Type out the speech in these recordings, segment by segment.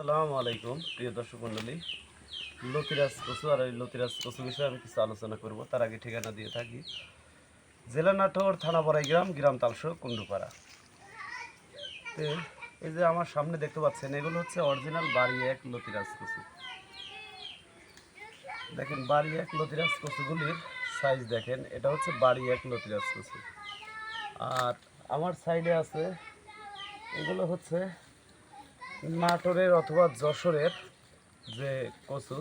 আসসালামু আলাইকুম, প্রিয় দর্শক মণ্ডলী। লতিরাজ কচু আর এই লতিরাজ কচু বিষয়ে আমি কিছু আলোচনা করব। তার আগে ঠিকানা দিয়ে থাকি। জেলা নাটোর, থানা বড়াই গ্রাম গ্রাম তালসো কুন্ডুপাড়া তো, এই যে আমার সামনে দেখতে পাচ্ছেন, এগুলো হচ্ছে অরিজিনাল বাড়ি এক লতিরাজ কচু দেখেন বাড়ি এক লতিরাজ কচুগুলির সাইজ দেখেন, এটা হচ্ছে বাড়ি এক লতিরাজ কচু আর আমার সাইডে আছে, এগুলো হচ্ছে নাটোরের অথবা যশোরের যে কচু,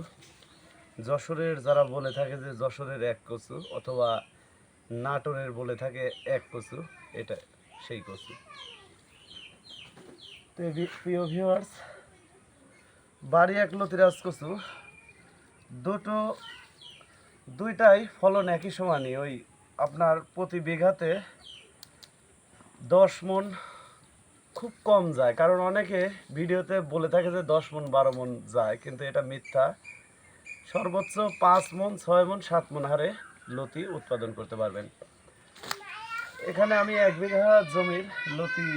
যশোরের যারা বলে থাকে যে যশোরের এক কচু অথবা নাটোরের বলে থাকে এক কচু, এটা সেই কচু। প্রিয় ভিউয়ার্স বাড়ি এক লতিরাজ কচু, দুটো, দুইটাই ফলন একই সমানই। ওই আপনার প্রতি বিঘাতে দশ মন খুব কম যায়। কারণ অনেকে ভিডিওতে বলে থাকে যে দশ মন, বারো মন যায়, কিন্তু এটা মিথ্যা। সর্বোচ্চ পাঁচ মন, ছয় মন, সাত মন হারে লতি উৎপাদন করতে পারবেন। এখানে আমি এক বিঘা জমির লতি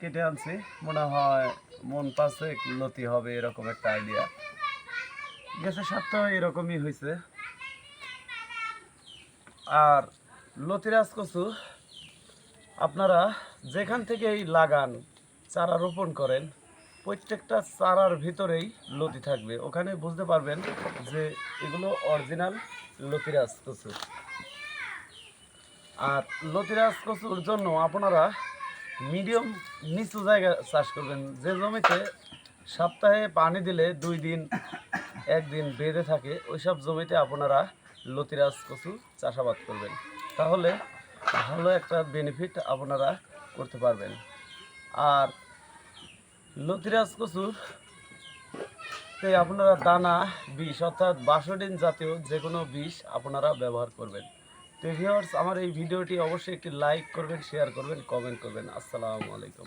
কেটে আনছি। মনে হয় মন পাঁচেক লতি হবে, এরকম একটা আইডিয়া গেছে সপ্তাহ এরকমই হয়েছে আর লতিরাজ কচু, আপনারা যেখান থেকেই লাগান চারা রোপণ করেন, প্রত্যেকটা চারার ভিতরেই লতি থাকবে। ওখানে বুঝতে পারবেন যে এগুলো অরিজিনাল লতিরাজ কচু আর লতিরাজ কচুর জন্য আপনারা মিডিয়াম নিচু জায়গা চাষ করবেন। যে জমিতে সপ্তাহে পানি দিলে দুই দিন একদিন বেঁধে থাকে, ওইসব জমিতে আপনারা লতিরাজ কচু চাষাবাদ করবেন। তাহলে ভালো একটা বেনিফিট আপনারা করতে পারবেন। আর লতিরাজ কচুর তে আপনারা দানা, বিষ অর্থাৎ বাসডিন জাতীয় যে কোনো বিষ আপনারা ব্যবহার করবেন। তো ভিউয়ার্স আমার এই ভিডিওটি অবশ্যই একটি লাইক করবেন শেয়ার করবেন কমেন্ট করবেন। আসসালামু আলাইকুম।